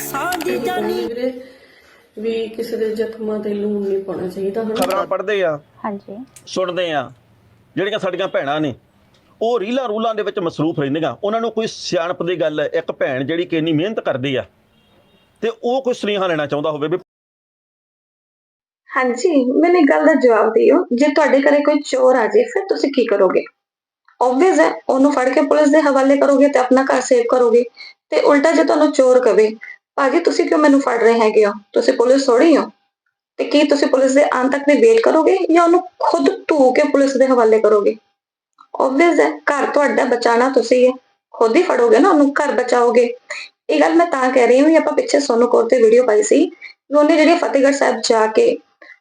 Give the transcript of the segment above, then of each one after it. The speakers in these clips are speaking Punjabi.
ਸਾਂਝੀ ਜਾਨੀ। ਵੀਰੇ ਵੀ ਕਿਸੇ ਦੇ ਜ਼ਖਮਾਂ ਤੇ ਲੂਣ ਨਹੀਂ ਪਾਉਣਾ ਚਾਹੀਦਾ ਹਨਾ? ਖਬਰਾਂ ਪੜ੍ਹਦੇ ਆ। ਹਾਂਜੀ। ਸੁਣਦੇ ਆ। ਜਿਹੜੀਆਂ ਸਾਡੀਆਂ ਭੈਣਾਂ ਨੇ ਉਹ ਰੀਲਾਂ ਰੂਲਾਂ ਦੇ ਵਿੱਚ ਮਸਰੂਫ ਰਹਿੰਦੀਆਂ। ਉਹਨਾਂ ਨੂੰ ਕੋਈ ਸਿਆਣਪ ਦੀ ਗੱਲ ਇੱਕ ਭੈਣ ਜਿਹੜੀ ਕਿ ਇੰਨੀ ਮਿਹਨਤ ਕਰਦੀ ਆ ਤੇ ਉਹ ਕੋਈ ਸੁਨੇਹਾ ਲੈਣਾ ਚਾਹੁੰਦਾ ਹੋਵੇ ਵੀ ਹਾਂਜੀ ਮੈਨੂੰ ਇੱਕ ਗੱਲ ਦਾ ਜਵਾਬ ਦਿਓ। ਜੇ ਤੁਹਾਡੇ ਘਰੇ ਕੋਈ ਚੋਰ ਆ ਜੇ ਫਿਰ ਤੁਸੀਂ ਕੀ ਕਰੋਗੇ? ਆਬਵੀਅਸ ਹੈ ਉਹਨੂੰ ਫੜ ਕੇ ਪੁਲਿਸ ਦੇ ਹਵਾਲੇ ਕਰੋਗੇ ਤੇ ਆਪਣਾ ਘਰ ਸੇਵ ਕਰੋਗੇ। ਤੇ ਉਲਟਾ ਜੇ ਤੁਹਾਨੂੰ ਚੋਰ ਕਵੇ ਭਾਜੀ, ਤੁਸੀਂ ਕਿਉਂ ਮੈਨੂੰ ਫੜ ਰਹੇ ਹੈਗੇ ਹੋ? ਤੁਸੀਂ ਪੁਲਿਸ ਥੋੜੀ ਹੋ? ਤੇ ਕੀ ਤੁਸੀਂ ਪੁਲਿਸ ਦੇ ਆਉਣ ਤੱਕ ਦੀ ਵੇਟ ਕਰੋਗੇ ਜਾਂ ਉਹਨੂੰ ਖੁਦ ਧੂ ਕੇ ਪੁਲਿਸ ਦੇ ਹਵਾਲੇ ਕਰੋਗੇ? ਆਬਵੀਅਸ ਹੈ, ਘਰ ਤੁਹਾਡਾ ਬਚਾਣਾ ਤੁਸੀਂ ਹੈ। ਖੁਦ ਹੀ ਫੜੋਗੇ ਨਾ ਉਹਨੂੰ, ਘਰ ਬਚਾਓਗੇ। ਇਹ ਗੱਲ ਮੈਂ ਤਾਂ ਕਹਿ ਰਹੀ ਹਾਂ ਵੀ ਆਪਾਂ ਪਿੱਛੇ ਸੋਨੂ ਕੌਰ ਤੇ ਵੀਡੀਓ ਪਾਈ ਸੀ। ਉਹਨੇ ਜਿਹੜੀ ਫਤਿਹਗੜ੍ਹ ਸਾਹਿਬ ਜਾ ਕੇ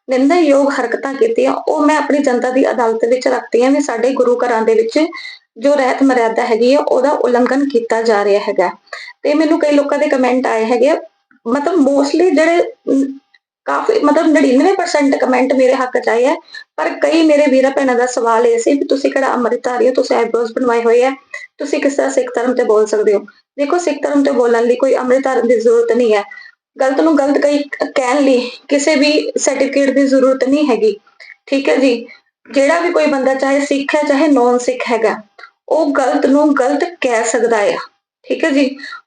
ਨਿੰਦਣਯੋਗ ਹਰਕਤਾਂ ਕੀਤੀਆਂ, ਉਹ ਮੈਂ ਆਪਣੀ ਜਨਤਾ ਦੀ ਅਦਾਲਤ ਵਿੱਚ ਰੱਖਦੀ ਹਾਂ ਵੀ ਸਾਡੇ ਗੁਰੂ ਘਰਾਂ ਦੇ ਵਿੱਚ ਜੋ ਰਹਿਤ ਮਰਿਆਦਾ ਹੈਗੀ ਹੈ ਉਹਦਾ ਉਲੰਘਣ ਕੀਤਾ ਜਾ ਰਿਹਾ ਹੈਗਾ। ਤੇ ਮੈਨੂੰ ਕਈ ਲੋਕਾਂ ਦੇ ਕਮੈਂਟ ਆਏ ਹੈਗੇ ਮਤਲਬ ਮੋਸਟਲੀ ਜਿਹੜੇ ਕਾਫੀ ਮਤਲਬ 99% ਕਮੈਂਟ ਮੇਰੇ ਹੱਕ ਚ ਆਏ ਹੈ ਪਰ ਕਈ ਮੇਰੇ ਵੀਰਾਂ ਭੈਣਾਂ ਦਾ ਸਵਾਲ ਇਹ ਸੀ ਕਿ ਤੁਸੀਂ ਕਿਹੜਾ ਅੰਮ੍ਰਿਤਧਾਰੀ ਹੋ, ਤੁਸੀਂ ਆਈਬ੍ਰੋਜ਼ ਬਣਵਾਏ ਹੋਏ ਹੈ ਤੁਸੀਂ ਕਿਸ ਤਰ੍ਹਾਂ ਸਿੱਖ ਧਰਮ ਤੇ ਬੋਲ ਸਕਦੇ ਹੋ? ਦੇਖੋ, ਸਿੱਖ ਧਰਮ ਤੇ ਬੋਲਣ ਲਈ ਕੋਈ ਅੰਮ੍ਰਿਤਧਾਰਨ ਦੀ ਜ਼ਰੂਰਤ ਨਹੀਂ ਹੈ। ਗਲਤ ਨੂੰ ਗਲਤ ਕਈ ਕਹਿਣ ਲਈ ਕਿਸੇ ਵੀ ਸਰਟੀਫਿਕੇਟ ਦੀ ਜ਼ਰੂਰਤ ਨਹੀਂ ਹੈਗੀ। ਠੀਕ ਹੈ ਜੀ? ਜਿਹੜਾ ਵੀ ਕੋਈ ਬੰਦਾ ਚਾਹੇ ਸਿੱਖ ਹੈ, ਚਾਹੇ ਨੌਨ ਸਿੱਖ ਹੈਗਾ ਉਹ ਗਲਤ ਨੂੰ ਗਲਤ ਕਹਿ ਸਕਦਾ ਹੈ ਠੀਕ ਹੈ ਜੀ?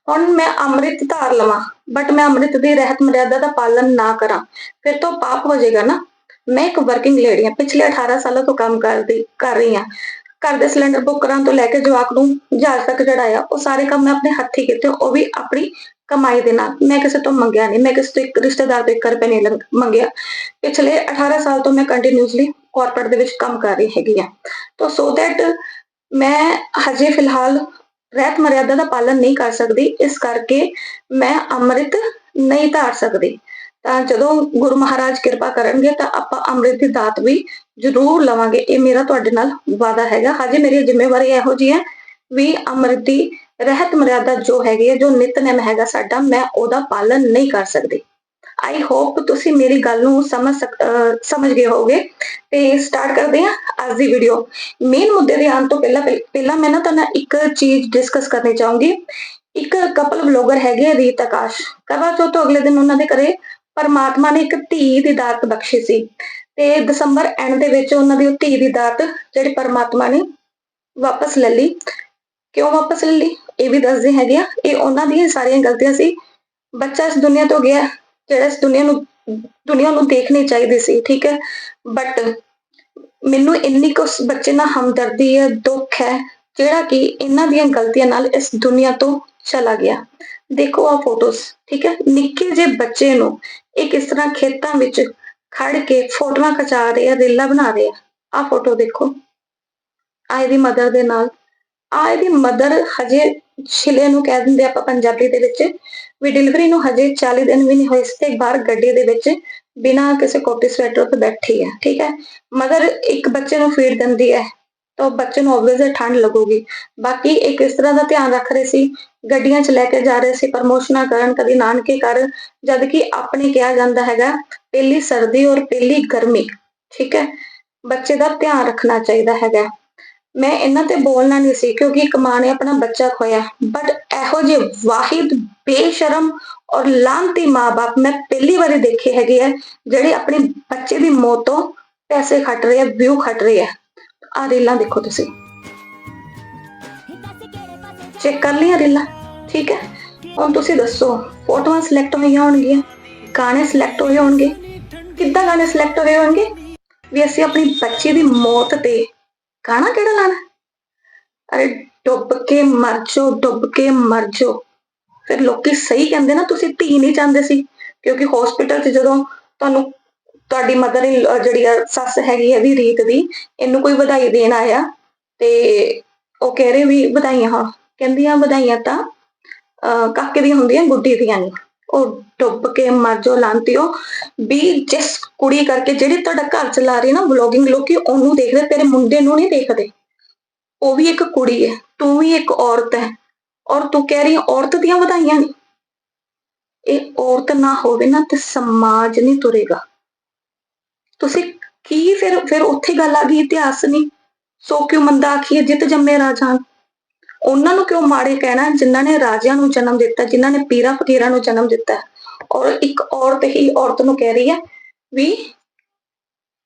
ਹੁਣ ਮੈਂ ਅੰਮ੍ਰਿਤ ਧਾਰ ਲਵਾਂ ਬਟ ਮੈਂ ਅੰਮ੍ਰਿਤ ਦੀ ਰਹਿਤ ਮਰਿਆਦਾ ਦਾ ਪਾਲਨ ਨਾ ਕਰਾਂ। ਫਿਰ ਤਾਂ ਪਾਪ ਹੋ ਜਾਏਗਾ ਨਾ। ਮੈਂ ਇੱਕ ਵਰਕਿੰਗ ਲੇਡੀ ਹਾਂ। ਪਿਛਲੇ 18 ਸਾਲਾਂ ਤੋਂ ਕੰਮ ਕਰਦੀ, ਕਰ ਰਹੀ ਹਾਂ। ਘਰ ਦੇ ਸਿਲੰਡਰ ਬੁੱਕ ਕਰਾਂ ਤੋਂ ਲੈ ਕੇ ਜਵਾਕ ਨੂੰ ਜਹਾਜ਼ ਤੱਕ ਚੜਾਇਆ ਉਹ ਸਾਰੇ ਕੰਮ ਮੈਂ ਆਪਣੇ ਹੱਥੀਂ ਕੀਤੇ। ਉਹ ਵੀ ਆਪਣੀ ਕਮਾਈ ਦੇ ਨਾਲ। ਮੈਂ ਕਿਸੇ ਤੋਂ ਮੰਗਿਆ ਨਹੀਂ। ਮੈਂ ਕਿਸੇ ਤੋਂ ਇੱਕ ਰਿਸ਼ਤੇਦਾਰ ਤੋਂ 1 ਰੁਪਏ ਨਹੀਂ ਮੰਗਿਆ। ਪਿਛਲੇ 18 ਸਾਲ ਤੋਂ ਮੈਂ ਕੰਟੀਨਿਊਸਲੀ ਕਾਰਪੋਰੇਟ ਦੇ ਵਿੱਚ ਕੰਮ ਕਰ ਰਹੀ ਹੈਗੀ ਆ ਤਾਂ ਸੋ ਦੈਟ ਮੈਂ ਹਜੇ ਫਿਲਹਾਲ ਰਹਿਤ ਮਰਿਆਦਾ ਦਾ ਪਾਲਨ ਨਹੀਂ ਕਰ ਸਕਦੀ, ਇਸ ਕਰਕੇ ਮੈਂ ਅੰਮ੍ਰਿਤ ਨਹੀਂ ਧਾਰ ਸਕਦੀ। ਤਾਂ ਜਦੋਂ ਗੁਰੂ ਮਹਾਰਾਜ ਕਿਰਪਾ ਕਰਨਗੇ, ਤਾਂ ਆਪਾਂ ਅੰਮ੍ਰਿਤ ਦੀ ਦਾਤ ਵੀ ਜ਼ਰੂਰ ਲਵਾਂਗੇ। ਇਹ ਮੇਰਾ ਤੁਹਾਡੇ ਨਾਲ ਵਾਅਦਾ ਹੈਗਾ। ਹਜੇ ਮੇਰੀ ਜ਼ਿੰਮੇਵਾਰੀ ਇਹੋ ਜੀ ਹੈ ਵੀ ਅੰਮ੍ਰਿਤ ਦੀ ਰਹਿਤ ਮਰਿਆਦਾ ਜੋ ਹੈਗੀ ਹੈ, ਜੋ ਨਿਤਨੇਮ ਹੈਗਾ ਸਾਡਾ, ਮੈਂ ਉਹਦਾ ਪਾਲਨ ਨਹੀਂ ਕਰ ਸਕਦੀ। ਆਈ ਹੋਪ ਤੁਸੀਂ ਮੇਰੀ ਗੱਲ ਨੂੰ ਸਮਝ ਸਕ- ਸਮਝ ਗਏ ਹੋਗੇ ਤੇ ਸਟਾਰਟ ਕਰਦੇ ਹਾਂ ਅੱਜ ਦੀ ਵੀਡੀਓ ਮੇਨ ਮੁੱਦੇ ਦੇ ਆਉਣ ਤੋਂ ਪਹਿਲਾਂ ਪਹਿਲਾਂ ਮੈਂ ਨਾ ਤੁਹਾਨੂੰ ਇੱਕ ਚੀਜ਼ ਡਿਸਕਸ ਕਰਨੀ ਚਾਹੂੰਗੀ। ਇੱਕ ਕਪਲ ਵਲੋਗਰ ਹੈਗੇ ਰੀਤ ਆਕਾਸ਼। ਕਰਵਾ ਚੌਥ ਤੋਂ ਅਗਲੇ ਦਿਨ ਉਹਨਾਂ ਦੇ ਘਰੇ ਪਰਮਾਤਮਾ ਨੇ ਇੱਕ ਧੀ ਦੀ ਦਾਤ ਬਖਸ਼ੀ ਸੀ। ਤੇ ਦਸੰਬਰ ਐਂਡ ਦੇ ਵਿੱਚ ਉਹਨਾਂ ਦੀ ਉਹ ਧੀ ਦੀ ਦਾਤ ਜਿਹੜੀ ਪਰਮਾਤਮਾ ਨੇ ਵਾਪਸ ਲੈ ਲਈ। ਕਿਉਂ ਵਾਪਸ ਲੈ ਲਈ? ਇਹ ਵੀ ਦੱਸਦੇ ਹੈਗੇ ਆ, ਇਹ ਉਹਨਾਂ ਦੀਆਂ ਸਾਰੀਆਂ ਗਲਤੀਆਂ ਸੀ। ਬੱਚਾ ਇਸ ਦੁਨੀਆ ਤੋਂ ਗਿਆ। ਜਿਹੜਾ ਇਸ ਦੁਨੀਆ ਨੂੰ ਦੁਨੀਆ ਨੂੰ ਦੇਖਣੀ ਚਾਹੀਦੀ ਸੀ, ਠੀਕ ਹੈ? ਬਟ ਮੈਨੂੰ ਇੰਨੀ ਕੁ ਉਸ ਬੱਚੇ ਨਾਲ ਹਮਦਰਦੀ ਹੈ, ਦੁੱਖ ਹੈ, ਜਿਹੜਾ ਕਿ ਇਹਨਾਂ ਦੀਆਂ ਗਲਤੀਆਂ ਨਾਲ ਇਸ ਦੁਨੀਆ ਤੋਂ ਚਲਾ ਗਿਆ। ਦੇਖੋ ਆ ਫੋਟੋਸ ਠੀਕ ਹੈ? ਨਿੱਕੇ ਜਿਹੇ ਬੱਚੇ ਨੂੰ ਇਹ ਕਿਸ ਤਰ੍ਹਾਂ ਖੇਤਾਂ ਵਿੱਚ ਖੜ ਕੇ ਫੋਟੋਆਂ ਖਿਚਾ ਰਹੇ ਆ, ਰੀਲਾਂ ਬਣਾ ਰਹੇ ਆ। ਆ ਫੋਟੋ ਦੇਖੋ। ਆ ਇਹਦੀ ਮਦਰ ਦੇ ਨਾਲ। ਆ ਇਹਦੀ ਮਦਰ ਹਜੇ ਛਿਲੇ ਨੂੰ ਕਹਿ ਦਿੰਦੇ ਆਪਾਂ ਪੰਜਾਬੀ ਦੇ ਵਿੱਚ, ਵੀ ਡਿਲੀਵਰੀ ਨੂੰ ਹਜੇ 40 ਦਿਨ ਵੀ ਨਹੀਂ ਹੋਏ ਇਸ ਤੇ ਬਾਹਰ ਗੱਡੀ ਦੇ ਵਿੱਚ ਬਿਨਾਂ ਕਿਸੇ ਕੋਟੀ ਸਵੈਟਰ ਤੋਂ ਬੈਠੀ ਹੈ, ਠੀਕ ਹੈ? ਮਦਰ ਇੱਕ ਬੱਚੇ ਨੂੰ ਫੀਡ ਦਿੰਦੀ ਹੈ, ਤਾਂ ਬੱਚੇ ਨੂੰ ਆਬਵੀਅਸਲੀ ਠੰਡ ਲੱਗੂਗੀ। ਬਾਕੀ ਇੱਕ ਇਸ ਤਰ੍ਹਾਂ ਦਾ ਧਿਆਨ ਰੱਖ ਰਹੇ ਸੀ, ਗੱਡੀਆਂ 'ਚ ਲੈ ਕੇ ਜਾ ਰਹੇ ਸੀ ਪ੍ਰਮੋਸ਼ਨਾਂ ਕਰਨ ਕਦੀ ਨਾਨਕੇ ਕਰ ਜਦ ਕਿ ਆਪਣੇ ਕਿਹਾ ਜਾਂਦਾ ਹੈਗਾ, ਪਹਿਲੀ ਸਰਦੀ ਔਰ ਪਹਿਲੀ ਗਰਮੀ, ਠੀਕ ਹੈ? ਬੱਚੇ ਦਾ ਧਿਆਨ ਰੱਖਣਾ ਚਾਹੀਦਾ ਹੈਗਾ। ਮੈਂ ਇਹਨਾਂ ਤੇ ਬੋਲਣਾ ਨਹੀਂ ਸੀ ਕਿਉਂਕਿ ਇੱਕ ਮਾਂ ਨੇ ਆਪਣਾ ਬੱਚਾ ਖੋਇਆ। ਬਟ ਇਹੋ ਜਿਹੇ ਵਾਹਿਦ, ਬੇਸ਼ਰਮ ਔਰ ਲਾਂਤੀ ਮਾਪੇ ਮੈਂ ਪਹਿਲੀ ਵਾਰੀ ਦੇਖੇ ਹੈਗੇ ਆ, ਜਿਹੜੇ ਆਪਣੇ ਬੱਚੇ ਦੀ ਮੌਤ ਤੋਂ ਪੈਸੇ ਖੱਟ ਰਹੇ ਆ ਵਿਊ ਖੱਟ ਰਹੇ ਆ। ਆ ਰੀਲਾਂ ਦੇਖੋ ਤੁਸੀਂ। ਚੈੱਕ ਕਰ ਲਿਆ ਰੀਲਾਂ, ਠੀਕ ਹੈ? ਹੁਣ ਤੁਸੀਂ ਦੱਸੋ, ਫੋਟੋਆਂ ਸਿਲੈਕਟ ਹੋਈਆਂ ਹੋਣਗੀਆਂ? ਗਾਣੇ ਸਿਲੈਕਟ ਹੋਏ ਹੋਣਗੇ? ਕਿੱਦਾਂ ਗਾਣੇ ਸਿਲੈਕਟ ਹੋਏ ਹੋਣਗੇ? ਵੀ ਅਸੀਂ ਆਪਣੀ ਬੱਚੀ ਦੀ ਮੌਤ ਤੇ ਗਾਣਾ ਕਿਹੜਾ ਲਾਣਾ ਅਰੇ ਡੁੱਬ ਕੇ ਮਰ ਜਾਓ ਡੁੱਬ ਕੇ ਮਰ ਜਾਓ ਫਿਰ ਲੋਕੀ ਸਹੀ ਕਹਿੰਦੇ ਨਾ ਤੁਸੀਂ ਧੀ ਨਹੀਂ ਚਾਹੁੰਦੇ ਸੀ ਕਿਉਂਕਿ ਹਸਪੀਟਲ 'ਚ ਜਦੋਂ ਤੁਹਾਨੂੰ ਤੁਹਾਡੀ ਮਦਰ ਜਿਹੜੀ ਆ ਸੱਸ ਹੈਗੀ ਹੈ ਦੀ ਰੀਤ ਦੀ ਇਹਨੂੰ ਕੋਈ ਵਧਾਈ ਦੇਣ ਆਇਆ ਤੇ ਉਹ ਕਹਿ ਰਹੇ ਵੀ ਵਧਾਈਆਂ ਹਾਂ ਕਹਿੰਦੀਆਂ ਵਧਾਈਆਂ ਤਾਂ ਅਹ, ਕਾਕੇ ਦੀਆਂ ਹੁੰਦੀਆਂ ਗੁੱਡੀ ਦੀਆਂ ਨਹੀਂ ਉਹ ਡੁੱਬ ਕੇ ਮਰ ਜਾਓ ਲਾਂਤਿਓ ਵੀ ਜਿਸ ਕੁੜੀ ਕਰਕੇ ਜਿਹੜੀ ਤੁਹਾਡਾ ਘਰ ਚਲਾ ਰਹੀ ਨਾ ਵਲੋਗਿੰਗ ਲੋਕੀ ਉਹਨੂੰ ਦੇਖਦੇ, ਤੇਰੇ ਮੁੰਡੇ ਨੂੰ ਨਹੀਂ ਦੇਖਦੇ। ਉਹ ਵੀ ਇੱਕ ਕੁੜੀ ਹੈ, ਤੂੰ ਵੀ ਇੱਕ ਔਰਤ ਹੈ। ਔਰ ਤੂੰ ਕਹਿ ਰਹੀ ਔਰਤ ਦੀਆਂ ਵਧਾਈਆਂ ਨਹੀਂ ਇਹ ਔਰਤ ਨਾ ਹੋਵੇ ਨਾ ਤੇ ਸਮਾਜ ਨਹੀਂ ਤੁਰੇਗਾ। ਤੁਸੀਂ ਕੀ ਫਿਰ ਫਿਰ ਉੱਥੇ ਗੱਲ ਆ ਗਈ, ਇਤਿਹਾਸ ਨਹੀਂ। ਸੋ ਕਿਉਂ ਮੰਦਾ ਆਖੀਏ, ਜਿੱਤ ਜੰਮੇ ਰਾਜਾਨ ਉਹਨਾਂ ਨੂੰ ਕਿਉਂ ਮਾੜੇ ਕਹਿਣਾ? ਜਿਨ੍ਹਾਂ ਨੇ ਰਾਜਿਆਂ ਨੂੰ ਜਨਮ ਦਿੱਤਾ, ਜਿਨ੍ਹਾਂ ਨੇ ਪੀਰਾਂ ਫਕੀਰਾਂ ਨੂੰ ਜਨਮ ਦਿੱਤਾ। ਔਰ ਇੱਕ ਔਰਤ ਹੀ ਔਰਤ ਨੂੰ ਕਹਿ ਰਹੀ ਹੈ ਵੀ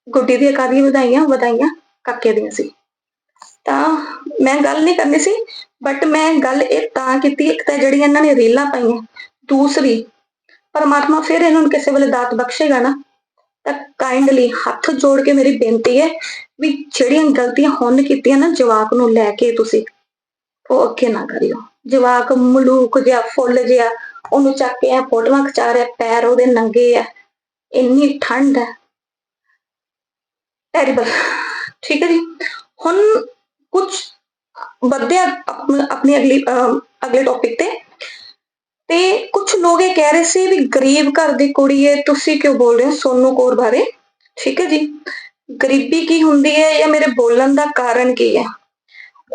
ਗੁੱਡੀ ਦੀ ਕਾਦੀਆਂ ਵਧਾਈਆਂ ਵਧਾਈਆਂ ਕਾਕੇ ਦੀਆਂ ਸੀ। ਤਾਂ ਮੈਂ ਗੱਲ ਨਹੀਂ ਕਰਨੀ ਸੀ ਬਟ ਮੈਂ ਗੱਲ ਇਹ ਤਾਂ ਕੀਤੀ, ਇੱਕ ਤਾਂ ਜਿਹੜੀਆਂ ਇਹਨਾਂ ਨੇ ਰੀਲਾਂ ਪਾਈਆਂ, ਦੂਸਰੀ ਪਰਮਾਤਮਾ ਫਿਰ ਇਹਨਾਂ ਨੂੰ ਕਿਸੇ ਵੇਲੇ ਦਾਤ ਬਖਸ਼ੇਗਾ ਨਾ, ਤਾਂ ਕਾਈਂਡਲੀ ਹੱਥ ਜੋੜ ਕੇ ਮੇਰੀ ਬੇਨਤੀ ਹੈ ਵੀ ਜਿਹੜੀਆਂ ਗਲਤੀਆਂ ਹੁਣ ਕੀਤੀਆਂ ਨਾ ਜਵਾਕ ਨੂੰ ਲੈ ਕੇ ਤੁਸੀਂ ਉਹ ਅੱਗੇ ਨਾ ਕਰਿਓ। ਜਵਾਕ ਮਲੂਕ ਜਿਹਾ ਫੁੱਲ ਜਿਹਾ ਉਹਨੂੰ ਚੱਕ ਕੇ ਐ ਫੋਟੋਆਂ ਖਿਚਾ ਰਿਹਾ ਪੈਰ ਉਹਦੇ ਨੰਗੇ ਆ। ਇੰਨੀ ਠੰਡ ਹੈ ਟੈਰੀਬਲ ਠੀਕ ਹੈ ਜੀ? ਹੁਣ ਕੁਝ ਵਧਿਆ ਆਪਣੀ ਅਗਲੀ ਅਹ, ਅਗਲੇ ਟੌਪਿਕ ਤੇ। ਤੇ ਕੁਝ ਲੋਕ ਇਹ ਕਹਿ ਰਹੇ ਸੀ ਵੀ ਗਰੀਬ ਘਰ ਦੀ ਕੁੜੀ ਹੈ ਤੁਸੀਂ ਕਿਉਂ ਬੋਲ ਰਹੇ ਹੋ ਸੋਨੂ ਕੌਰ ਬਾਰੇ? ਠੀਕ ਹੈ ਜੀ? ਗਰੀਬੀ ਕੀ ਹੁੰਦੀ ਹੈ ਜਾਂ ਮੇਰੇ ਬੋਲਣ ਦਾ ਕਾਰਨ ਕੀ ਹੈ?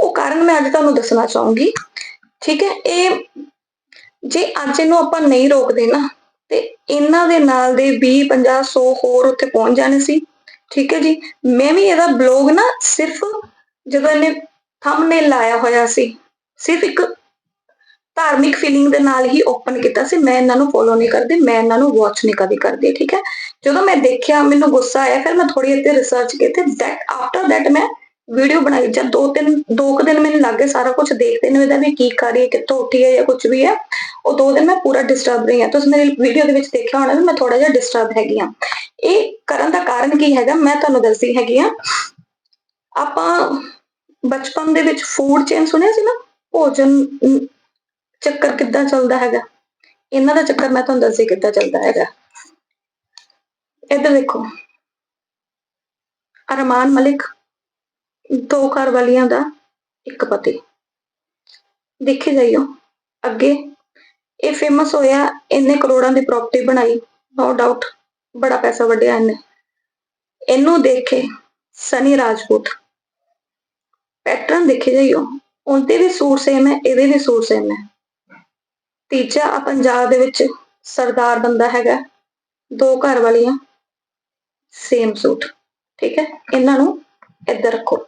ਉਹ ਕਾਰਨ ਮੈਂ ਅੱਜ ਤੁਹਾਨੂੰ ਦੱਸਣਾ ਚਾਹੂੰਗੀ, ਠੀਕ ਹੈ, ਇਹ ਜੇ ਅੱਜ ਇਹਨੂੰ ਆਪਾਂ ਨਹੀਂ ਰੋਕਦੇ ਨਾ, ਤੇ ਇਹਨਾਂ ਦੇ ਨਾਲ ਦੇ 20 50 100 ਹੋਰ ਉੱਥੇ ਪਹੁੰਚ ਜਾਣੇ ਸੀ, ਠੀਕ ਹੈ ਜੀ। ਮੈਂ ਵੀ ਇਹਦਾ ਬਲੌਗ ਨਾ ਸਿਰਫ ਜਦੋਂ ਇਹਨੇ ਥੰਬਨੇਲ ਲਾਇਆ ਹੋਇਆ ਸੀ, ਸਿਰਫ ਇੱਕ ਧਾਰਮਿਕ ਫੀਲਿੰਗ ਦੇ ਨਾਲ ਹੀ ਓਪਨ ਕੀਤਾ ਸੀ, ਮੈਂ ਇਹਨਾਂ ਨੂੰ ਫੋਲੋ ਨਹੀਂ ਕਰਦੀ, ਮੈਂ ਇਹਨਾਂ ਨੂੰ ਵਾਚ ਨਹੀਂ ਕਦੀ ਕਰਦੀ, ਠੀਕ ਹੈ। ਜਦੋਂ ਮੈਂ ਦੇਖਿਆ, ਮੈਨੂੰ ਗੁੱਸਾ ਆਇਆ, ਫਿਰ ਮੈਂ ਥੋੜੀ ਇੱਥੇ ਰਿਸਰਚ ਕੀਤੀ ਦੈਟ ਆਫਟਰ ਦੈਟ ਮੈਂ ਵੀਡੀਓ ਬਣਾਈ ਜਾਂ ਦੋ ਤਿੰਨ, ਦੋ ਕੁ ਦਿਨ ਮੈਨੂੰ ਲੱਗੇ ਸਾਰਾ ਕੁਝ ਦੇਖਦੇ ਨੇ, ਇਹਦਾ ਵੀ ਕੀ ਕਰ ਰਹੀ ਹੈ ਕਿੱਥੋਂ ਉੱਠੀ ਹੈ ਜਾਂ ਕੁਝ ਵੀ ਹੈ। ਉਹ ਦੋ ਦਿਨ ਮੈਂ ਪੂਰਾ ਡਿਸਟਰਬ ਰਹੀ ਹਾਂ। ਤੁਸੀਂ ਮੇਰੀ ਵੀਡੀਓ ਦੇ ਵਿੱਚ ਦੇਖਿਆ ਹੋਣਾ ਵੀ ਮੈਂ ਥੋੜਾ ਜਿਹਾ ਡਿਸਟਰਬ ਹੈਗੀ ਆ ਇਹ ਕਰਨ ਦਾ ਕਾਰਨ ਕੀ ਹੈਗਾ? ਮੈਂ ਤੁਹਾਨੂੰ ਦੱਸਦੀ ਹੈਗੀ ਆ ਆਪਾਂ ਬਚਪਨ ਦੇ ਵਿੱਚ ਫੂਡ ਚੇਨ ਸੁਣਿਆ ਸੀ ਨਾ? ਭੋਜਨ ਚੱਕਰ ਕਿੱਦਾਂ ਚੱਲਦਾ ਹੈਗਾ? ਇਹਨਾਂ ਦਾ ਚੱਕਰ ਮੈਂ ਤੁਹਾਨੂੰ ਦੱਸਦੀ ਕਿੱਦਾਂ ਚੱਲਦਾ ਹੈਗਾ। ਇੱਧਰ ਦੇਖੋ। ਅਰਮਾਨ ਮਲਿਕ ਦੋ ਘਰ ਵਾਲੀਆਂ ਦਾ ਇੱਕ ਪਤੀ। ਦੇਖੀ ਜਾਈਓ, ਅੱਗੇ ਇਹ ਫੇਮਸ ਹੋਇਆ, ਇਹਨੇ ਕਰੋੜਾਂ ਦੀ ਪ੍ਰਾਪਰਟੀ ਬਣਾਈ ਨੋ ਡਾਊਟ ਬੜਾ ਪੈਸਾ ਵੱਢਿਆ ਇਹਨੇ। ਇਹਨੂੰ ਦੇਖੇ ਸਨੀ ਰਾਜਪੂਤ ਪੈਟਰਨ ਦੇਖੇ ਜਾਈਓ, ਉਹਦੇ ਵੀ ਸੂਰ ਸੇਮ ਹੈ, ਇਹਦੇ ਵੀ ਸੂਰ ਸੇਮ ਹੈ। ਤੀਜਾ ਆ ਪੰਜਾਬ ਦੇ ਵਿੱਚ ਸਰਦਾਰ ਬੰਦਾ ਹੈਗਾ, ਦੋ ਘਰ ਵਾਲੀਆਂ ਸੇਮ ਸੂਟ, ਠੀਕ ਹੈ? ਇਹਨਾਂ ਨੂੰ ਇੱਧਰ ਰੱਖੋ।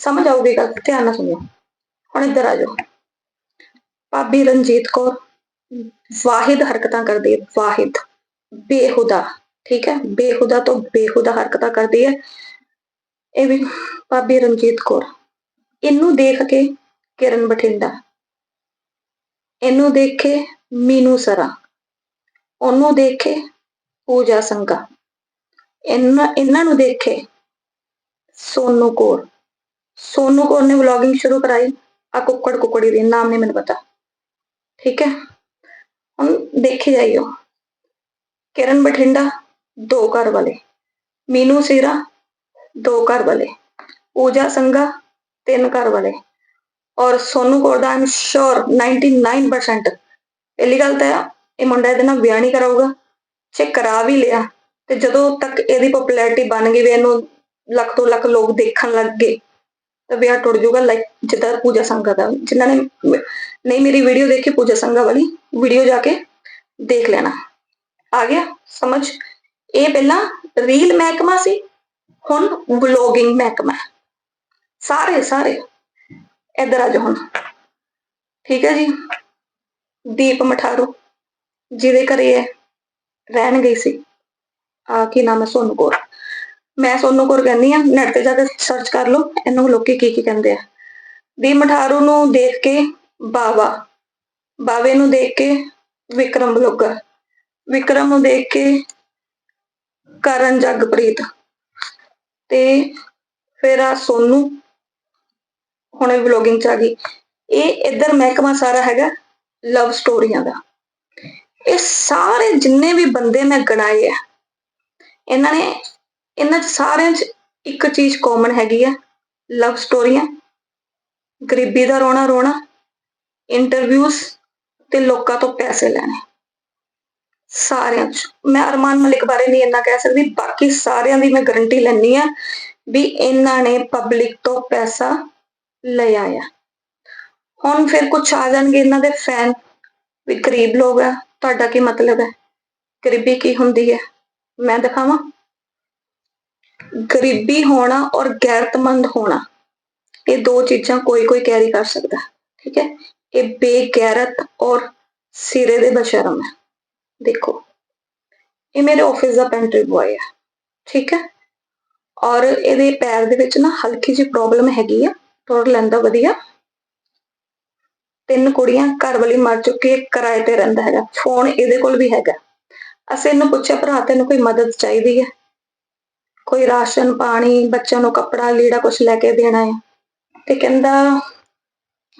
ਸਮਝ ਆਊਗੀ ਗੱਲ, ਧਿਆਨ ਨਾਲ ਸੁਣਿਓ। ਹੁਣ ਇੱਧਰ ਆ ਜਾਓ। ਭਾਬੀ ਰਣਜੀਤ ਕੌਰ, ਵਾਹਿਦ ਹਰਕਤਾਂ ਕਰਦੀ ਹੈ, ਵਾਹਿਦ। ਬੇਹੁਦਾ, ਠੀਕ ਹੈ? ਬੇਹੁਦਾ ਤੋਂ ਬੇਹੁਦਾ ਹਰਕਤਾਂ ਕਰਦੀ ਹੈ। ਇਹ ਵੀ ਭਾਬੀ ਰਣਜੀਤ ਕੌਰ। ਇਹਨੂੰ ਦੇਖ ਕੇ ਕਿਰਨ ਬਠਿੰਡਾ, ਇਹਨੂੰ ਦੇਖ ਕੇ ਮੀਨੂ ਸਰਾ, ਉਹਨੂੰ ਦੇਖ ਕੇ ਪੂਜਾ ਸੰਗਾ ਇਹਨਾਂ ਇਹਨਾਂ ਨੂੰ ਦੇਖ ਕੇ ਸੋਨੂ ਕੌਰ। ਸੋਨੂ ਕੌਰ ਨੇ ਵਲੌਗਿੰਗ ਸ਼ੁਰੂ ਕਰਾਈ। ਆ ਕੁੱਕੜ ਕੁੱਕੜੀ ਦੇ ਨਾਮ ਨਹੀਂ ਮੈਨੂੰ ਪਤਾ। ਠੀਕ ਹੈ? ਹੁਣ ਦੇਖੇ ਜਾਈਓ। ਕਿਰਨ ਬਠਿੰਡਾ, ਦੋ ਘਰ ਵਾਲੇ। ਮੀਨੂ ਸੀਰਾ, ਦੋ ਘਰ ਵਾਲੇ। ਪੂਜਾ ਸੰਗਾ ਤਿੰਨ ਘਰ ਵਾਲੇ। ਔਰ ਸੋਨੂ ਕੌਰ ਦਾ ਆਮ ਸ਼ੋਰ 99% ਪਹਿਲੀ ਗੱਲ ਤਾਂ ਇਹ ਮੁੰਡਾ ਇਹਦੇ ਨਾਲ ਵਿਆਹ ਨਹੀਂ ਕਰਾਊਗਾ। ਜੇ ਕਰਾ ਵੀ ਲਿਆ, ਤੇ ਜਦੋਂ ਤੱਕ ਇਹਦੀ ਪਪੂਲੈਰਿਟੀ ਬਣ ਗਈ ਵੀ ਇਹਨੂੰ ਲੱਖ ਤੋਂ ਲੱਖ ਲੋਕ ਦੇਖਣ ਲੱਗ ਗਏ ਵਿਆਹ ਟੁੱਟ ਜਾਊਗਾ ਲਾਈਕ ਜਿੱਦਾਂ ਪੂਜਾ ਸੰਘਾ ਦਾ, ਜਿਨ੍ਹਾਂ ਨੇ ਨਹੀਂ ਮੇਰੀ ਵੀਡੀਓ ਦੇਖੀ ਪੂਜਾ ਸੰਘਾ ਵਾਲੀ ਵੀਡੀਓ ਜਾ ਕੇ ਦੇਖ ਲੈਣਾ। ਆ ਗਿਆ, ਸਮਝ? ਇਹ ਪਹਿਲਾਂ ਰੀਲ ਮਹਿਕਮਾ ਸੀ, ਹੁਣ ਵਲੋਗਿੰਗ ਮਹਿਕਮਾ। ਸਾਰੇ ਸਾਰੇ, ਇੱਧਰ ਆ ਜਾ ਹੁਣ। ਠੀਕ ਹੈ ਜੀ? ਦੀਪ ਮਠਾਰੂ, ਜਿਹਦੇ ਘਰੇ ਰਹਿਣ ਗਈ ਸੀ। ਆ ਕੀ ਨਾਮ ਹੈ? ਸੋਨੂ ਕੌਰ। ਮੈਂ ਸੋਨੂ ਕੌਰ ਕਹਿੰਦੀ ਆ ਨੈਟ ਤੇ ਜਾ ਕੇ ਸਰਚ ਕਰ ਲਓ, ਇਹਨੂੰ ਲੋਕੀ ਕੀ ਕੀ ਕਹਿੰਦੇ ਆ। ਦੀਪ ਮਠਾਰੂ ਨੂੰ ਦੇਖ ਕੇ ਬਾਵਾ, ਬਾਵੇ ਨੂੰ ਦੇਖ ਕੇ ਵਿਕਰਮ ਬਲੋਗਰ, ਵਿਕਰਮ ਨੂੰ ਦੇਖ ਕੇ ਕਰਨ ਜਗਪ੍ਰੀਤ ਤੇ ਫਿਰ ਆ ਸੋਨੂ, ਹੁਣ ਵਲੋਗਿੰਗ ਚ ਆ ਗਈ। ਇਹ ਇੱਧਰ ਮਹਿਕਮਾ ਸਾਰਾ ਹੈਗਾ ਲਵ ਸਟੋਰੀਆਂ ਦਾ। ਇਹ ਸਾਰੇ ਜਿੰਨੇ ਵੀ ਬੰਦੇ ਮੈਂ ਗਣਾਏ ਆ, ਇਹਨਾਂ ਨੇ ਇਹਨਾਂ ਚ ਸਾਰਿਆਂ ਚ ਇੱਕ ਚੀਜ਼ ਕਾਮਨ ਹੈਗੀ ਆ ਲਵ ਸਟੋਰੀਆਂ ਗਰੀਬੀ ਦਾ ਰੋਣਾ ਰੋਣਾ ਇੰਟਰਵਿਊਜ਼ ਤੇ ਲੋਕਾਂ ਤੋਂ ਪੈਸੇ ਲੈਣੇ। ਸਾਰਿਆਂ ਚ। ਮੈਂ ਅਰਮਾਨ ਮਲਿਕ ਬਾਰੇ ਨਹੀਂ ਇੰਨਾ ਕਹਿ ਸਕਦੀ, ਬਾਕੀ ਸਾਰਿਆਂ ਦੀ ਮੈਂ ਗਾਰੰਟੀ ਲੈਣੀ ਆ ਵੀ ਇਹਨਾਂ ਨੇ ਪਬਲਿਕ ਤੋਂ ਪੈਸਾ ਲਿਆ ਆ ਹੁਣ ਫਿਰ ਕੁਝ ਆ ਜਾਣਗੇ ਇਹਨਾਂ ਦੇ ਫੈਨ ਵੀ ਗਰੀਬ ਲੋਕ ਆ, ਤੁਹਾਡਾ ਕੀ ਮਤਲਬ ਹੈ? ਗਰੀਬੀ ਕੀ ਹੁੰਦੀ ਹੈ? ਮੈਂ ਦਿਖਾਵਾਂ? ਗਰੀਬੀ ਹੋਣਾ ਔਰ ਗੈਰਤਮੰਦ ਹੋਣਾ, ਇਹ ਦੋ ਚੀਜ਼ਾਂ ਕੋਈ ਕੋਈ ਕੈਰੀ ਕਰ ਸਕਦਾ ਠੀਕ ਹੈ? ਇਹ ਬੇਗੈਰਤ ਔਰ ਸਿਰੇ ਦੇ ਬਸ਼ਰਮ ਹੈ। ਦੇਖੋ, ਇਹ ਮੇਰੇ ਆਫਿਸ ਦਾ ਪੈਂਟਰੀ ਬॉय ਹੈ, ਠੀਕ ਹੈ? ਔਰ ਇਹਦੇ ਪੈਰ ਦੇ ਵਿੱਚ ਨਾ ਹਲਕੀ ਜਿਹੀ ਪ੍ਰੋਬਲਮ ਹੈਗੀ ਆ ਤੁਰ ਲੈਂਦਾ ਵਧੀਆ। ਤਿੰਨ ਕੁੜੀਆਂ ਘਰ ਵਾਲੀ ਮਰ ਚੁੱਕੀ ਕਿਰਾਏ ਤੇ ਰਹਿੰਦਾ ਹੈਗਾ ਫੋਨ ਇਹਦੇ ਕੋਲ ਵੀ ਹੈਗਾ। ਅਸੀਂ ਇਹਨੂੰ ਪੁੱਛਿਆ, ਭਰਾ, ਤੈਨੂੰ ਕੋਈ ਮਦਦ ਚਾਹੀਦੀ ਹੈ? ਕੋਈ ਰਾਸ਼ਨ, ਪਾਣੀ, ਬੱਚਿਆਂ ਨੂੰ ਕੱਪੜਾ, ਲੀੜਾ ਕੁਝ ਲੈ ਕੇ ਦੇਣਾ ਹੈ ਤੇ ਕਹਿੰਦਾ,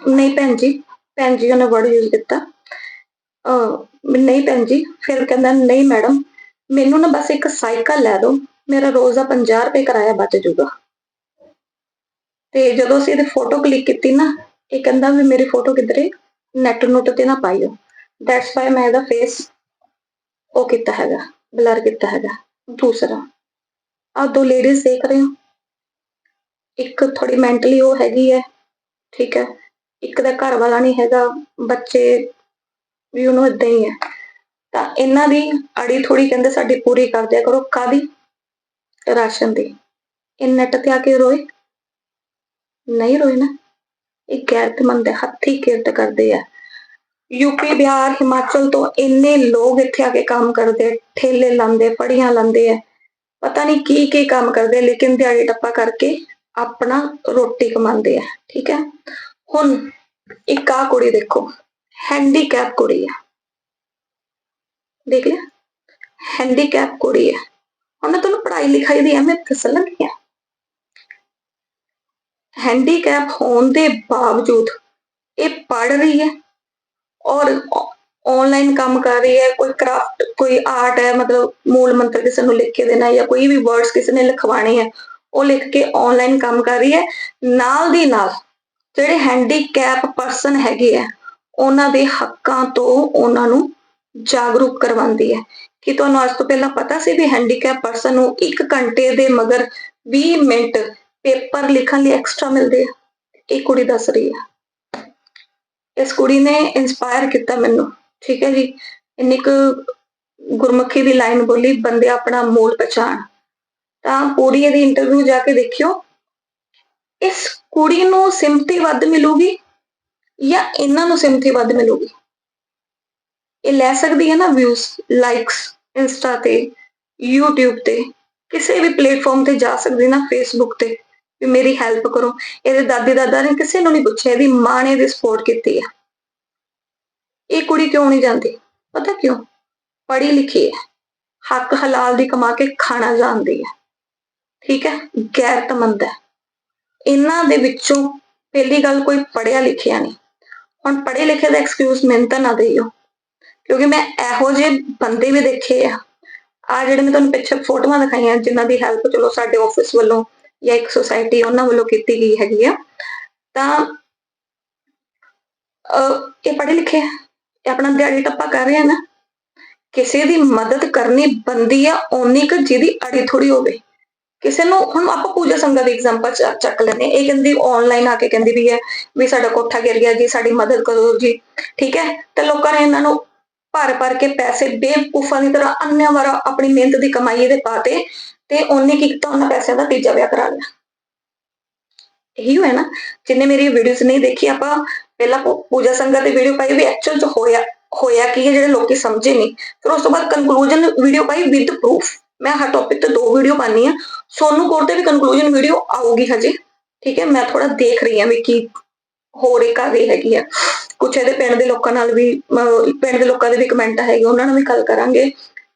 ਨਹੀਂ ਭੈਣ ਜੀ ਭੈਣ ਜੀ ਉਹਨੇ ਵਰਡ ਯੂਜ਼ ਕੀਤਾ। ਅਹ ਨਹੀਂ ਭੈਣ ਜੀ, ਫਿਰ ਕਹਿੰਦਾ, ਨਹੀਂ ਮੈਡਮ ਮੈਨੂੰ ਨਾ ਬਸ ਇੱਕ ਸਾਈਕਲ ਲੈ ਦਿਓ। ਮੇਰਾ ਰੋਜ਼ ਦਾ 50 ਰੁਪਏ ਕਿਰਾਇਆ ਬਚ ਜਾਊਗਾ। ਤੇ ਜਦੋਂ ਅਸੀਂ ਇਹਦੀ ਫੋਟੋ ਕਲਿੱਕ ਕੀਤੀ ਨਾ, ਇਹ ਕਹਿੰਦਾ ਵੀ ਮੇਰੀ ਫੋਟੋ ਕਿਧਰੇ ਨੈਟ ਨੁੱਟ ਤੇ ਨਾ ਪਾਈਓ ਦੈਟਸ ਵਾਈ ਮੈਂ ਇਹਦਾ ਫੇਸ ਉਹ ਕੀਤਾ ਹੈਗਾ ਬਲਰ ਕੀਤਾ ਹੈਗਾ, ਦੂਸਰਾ। ਆ ਦੋ ਲੇਡੀਜ਼ ਦੇਖ ਰਹੇ ਹੋ। ਇੱਕ ਥੋੜੀ ਮੈਂਟਲੀ ਉਹ ਹੈਗੀ ਹੈ, ਠੀਕ ਹੈ। ਇੱਕ ਦਾ ਘਰ ਵਾਲਾ ਨਹੀਂ ਹੈਗਾ, ਬੱਚੇ ਵੀ ਉਹਨੂੰ ਇਦਾਂ ਹੀ ਹੈ। ਤਾਂ ਇਹਨਾਂ ਦੀ ਅੜੀ ਥੋੜੀ ਕਹਿੰਦੇ ਸਾਡੀ ਪੂਰੀ ਕਰ ਦਿਆ ਕਰੋ ਕਾਦੀ ਰਾਸ਼ਨ ਦੀ। ਇਹ ਨੈਟ ਤੇ ਆ ਕੇ ਰੋਏ। ਨਹੀਂ ਰੋਏ ਨਾ। ਇਹ ਗੈਰਤਮੰਦ ਹੈ, ਹੱਥੀ ਕਿਰਤ ਕਰਦੇ ਆ। ਯੂਪੀ ਬਿਹਾਰ, ਹਿਮਾਚਲ ਤੋਂ ਇੰਨੇ ਲੋਕ ਇੱਥੇ ਆ ਕੇ ਕੰਮ ਕਰਦੇ ਠੇਲੇ ਲਾਉਂਦੇ ਫੜੀਆਂ ਲਾਉਂਦੇ ਆ। ਪਤਾ ਨਹੀਂ ਕੀ ਕੀ ਕੰਮ ਕਰਦੇ ਆ, ਲੇਕਿਨ ਦਿਹਾੜੀ ਟੱਪਾ ਕਰਕੇ ਆਪਣਾ ਰੋਟੀ ਕਮਾਉਂਦੇ ਆ ਠੀਕ ਹੈ? ਹੁਣ ਇੱਕ ਆ ਕੁੜੀ ਦੇਖੋ ਹੈਂਡੀਕੈਪ ਕੁੜੀ ਹੈ ਦੇਖ ਲਿਆ? ਹੈਂਡੀਕੈਪ ਕੁੜੀ ਹੈ ਹੁਣ ਤੁਹਾਨੂੰ ਪੜ੍ਹਾਈ ਲਿਖਾਈ ਦੀ ਅਹਿਮੀਅਤ ਦੱਸਣ ਲੱਗੀ ਆ। ਹੈਂਡੀਕੈਪ ਹੋਣ ਦੇ ਬਾਵਜੂਦ ਇਹ ਪੜ੍ਹ ਰਹੀ ਹੈ ਔਰ ਆਨਲਾਈਨ ਕੰਮ ਕਰ ਰਹੀ ਹੈ, ਕੋਈ ਕਰਾਫਟ ਕੋਈ ਆਰਟ ਹੈ, ਮਤਲਬ ਮੂਲ ਮੰਤਰ ਕਿਸੇ ਨੂੰ ਲਿਖ ਕੇ ਦੇਣਾ ਜਾਂ ਕੋਈ ਵੀ ਵਰਡਸ ਕਿਸੇ ਨੇ ਲਿਖਵਾਣੇ ਹੈ, ਉਹ ਲਿਖ ਕੇ ਆਨਲਾਈਨ ਕੰਮ ਕਰ ਰਹੀ ਹੈ। ਨਾਲ ਦੀ ਨਾਲ ਜਿਹੜੇ ਹੈਂਡੀਕੈਪ ਪਰਸਨ ਹੈਗੇ ਆ ਉਹਨਾਂ ਦੇ ਹੱਕਾਂ ਤੋਂ ਉਹਨਾਂ ਨੂੰ ਜਾਗਰੂਕ ਕਰਵਾਉਂਦੀ ਹੈ। ਕਿ ਤੁਹਾਨੂੰ ਅੱਜ ਤੋਂ ਪਹਿਲਾਂ ਪਤਾ ਸੀ ਵੀ ਹੈਂਡੀਕੈਪ ਪਰਸਨ ਨੂੰ 1 ਘੰਟੇ ਦੇ ਮਗਰ 20 ਮਿੰਟ ਪੇਪਰ ਲਿਖਣ ਲਈ ਐਕਸਟਰਾ ਮਿਲਦੇ ਆ? ਇਹ ਕੁੜੀ ਦੱਸ ਰਹੀ ਹੈ। ਇਸ ਕੁੜੀ ਨੇ ਇਨਸਪਾਇਰ ਕੀਤਾ ਮੈਨੂੰ। ਠੀਕ ਹੈ ਜੀ। ਇੰਨੀ ਕੁ ਗੁਰਮੁਖੀ ਦੀ ਲਾਈਨ ਬੋਲੀ ਬੰਦੇ ਆਪਣਾ ਮੋਲ ਪਛਾਣ। ਤਾਂ ਪੂਰੀ ਇਹਦੀ ਇੰਟਰਵਿਊ ਜਾ ਕੇ ਦੇਖਿਓ। ਇਸ ਕੁੜੀ ਨੂੰ ਸਿਮਤੀ ਵੱਧ ਮਿਲੂਗੀ ਜਾਂ ਇਹਨਾਂ ਨੂੰ ਸਿਮਤੀ ਵੱਧ ਮਿਲੂਗੀ? ਇਹ ਲੈ ਸਕਦੀ ਹੈ ਨਾ ਵਿਊਜ਼ ਲਾਈਕਸ ਇੰਸਟਾ ਤੇ, YouTube ਤੇ, ਕਿਸੇ ਵੀ ਪਲੇਟਫਾਰਮ ਤੇ ਜਾ ਸਕਦੀ ਨਾ ਫੇਸਬੁੱਕ ਤੇ ਵੀ ਮੇਰੀ ਹੈਲਪ ਕਰੋ। ਇਹਦੇ ਦਾਦੀ ਦਾਦਾ ਨੇ ਕਿਸੇ ਨੂੰ ਨਹੀਂ ਪੁੱਛਿਆ, ਇਹਦੀ ਮਾਂ ਨੇ ਇਹਦੀ ਸਪੋਰਟ ਕੀਤੀ ਹੈ ਇਹ ਕੁੜੀ ਕਿਉਂ ਨਹੀਂ ਜਾਂਦੀ? ਪਤਾ ਕਿਉਂ? ਪੜ੍ਹੀ ਲਿਖੀ ਹੈ। ਹੱਕ ਹਲਾਲ ਦੀ ਕਮਾ ਕੇ ਖਾਣਾ ਜਾਣਦੀ ਹੈ। ਠੀਕ ਹੈ? ਗੈਰਤਮੰਦ ਹੈ। ਇਹਨਾਂ ਦੇ ਵਿੱਚੋਂ ਪਹਿਲੀ ਗੱਲ ਕੋਈ ਪੜਿਆ ਲਿਖਿਆ ਨਹੀਂ। ਹੁਣ ਪੜ੍ਹੇ ਲਿਖੇ ਦਾ ਐਕਸਕਿਊਜ਼ ਮੈਨੂੰ ਤਾਂ ਨਾ ਦੇਈਓ ਕਿਉਂਕਿ ਮੈਂ ਇਹੋ ਜਿਹੇ ਬੰਦੇ ਵੀ ਦੇਖੇ ਆ। ਆ ਜਿਹੜੇ ਮੈਂ ਤੁਹਾਨੂੰ ਪਿੱਛੇ ਫੋਟੋਆਂ ਦਿਖਾਈਆਂ ਜਿਨ੍ਹਾਂ ਦੀ ਹੈਲਪ ਚਲੋ ਸਾਡੇ ਆਫਿਸ ਵੱਲੋਂ ਜਾਂ ਇੱਕ ਸੁਸਾਇਟੀ ਉਹਨਾਂ ਵੱਲੋਂ ਕੀਤੀ ਗਈ ਹੈਗੀ ਆ। ਤਾਂ ਅਹ, ਇਹ ਪੜ੍ਹੇ ਲਿਖੇ ਆ। ਆਪਣਾ ਦਿਹਾੜੀ ਟੱਪਾ ਕਰ ਰਹੇ ਆ ਨਾ। ਕਿਸੇ ਦੀ ਮਦਦ ਕਰਨੀ ਬੰਦੀ ਆ, ਓਨੀ ਕੁ ਜਿਹਦੀ ਅੜੀ ਥੋੜੀ ਹੋਵੇ। ਕਿਸੇ ਨੂੰ, ਹੁਣ ਆਪਾਂ ਪੂਜਾ ਸੰਗਾ ਦੀ ਐਗਜ਼ਾਮਪਲ ਚੱਕ ਲੈਂਦੇ ਹਾਂ। ਇਹ ਕਹਿੰਦੀ ਆਨਲਾਈਨ ਆ ਕੇ ਕਹਿੰਦੀ ਵੀ ਹੈ ਵੀ ਸਾਡਾ ਕੋਠਾ ਗਿਰ ਗਿਆ ਜੀ, ਸਾਡੀ ਮਦਦ ਕਰੋ ਜੀ। ਠੀਕ ਹੈ? ਤੇ ਲੋਕਾਂ ਨੇ ਇਹਨਾਂ ਨੂੰ ਭਰ ਭਰ ਕੇ ਪੈਸੇ ਬੇਵਕੂਫਾਂ ਦੀ ਤਰ੍ਹਾਂ ਅੰਨਿਆਂ ਵਾਰਾ ਆਪਣੀ ਮਿਹਨਤ ਦੀ ਕਮਾਈ ਦੇ ਪਾਤੇ ਤੇ ਉਹਨੇ ਕੀ ਕੀਤਾ ਉਹਨਾਂ ਪੈਸਿਆਂ ਦਾ ਤੀਜਾ ਵਿਆਹ ਕਰਾ ਲਿਆ। ਇਹੀ ਹੋਇਆ ਨਾ, ਜਿੰਨੇ ਮੇਰੀ ਵੀਡੀਓਜ਼ ਨਹੀਂ ਦੇਖੀ, ਆਪਾਂ ਪਹਿਲਾਂ ਪੂਜਾ ਸੰਗਾ ਦੀ ਵੀਡੀਓ ਪਾਈ ਵੀ ਐਕਚੁਅਲ ਚ ਹੋਇਆ ਹੋਇਆ ਕੀ ਹੈ, ਜਿਹੜੇ ਲੋਕੀ ਸਮਝੇ ਨਹੀਂ। ਫਿਰ ਉਸ ਤੋਂ ਬਾਅਦ ਕਨਕਲੂਜਨ ਵੀਡੀਓ ਪਾਈ ਵਿਦ ਪ੍ਰੂਫ ਮੈਂ ਹਰ ਟੌਪਿਕ ਤੇ ਦੋ ਵੀਡੀਓ ਪਾਣੀ ਆ ਸੋਨੂ ਕੋਰ ਤੇ ਵੀ ਕਨਕਲੂਜਨ ਵੀਡੀਓ ਆਊਗੀ ਹਜੇ। ਠੀਕ ਹੈ, ਮੈਂ ਥੋੜਾ ਦੇਖ ਰਹੀ ਹਾਂ ਵੀ ਕੀ ਹੋ ਰਹੀ ਕਰ ਰਹੀ ਹੈਗੀ ਆ। ਕੁਛ ਇਹਦੇ ਪਿੰਡ ਦੇ ਲੋਕਾਂ ਨਾਲ ਵੀ ਪਿੰਡ ਦੇ ਲੋਕਾਂ ਦੇ ਵੀ ਕਮੈਂਟ ਹੈਗੇ, ਉਹਨਾਂ ਨਾਲ ਵੀ ਗੱਲ ਕਰਾਂਗੇ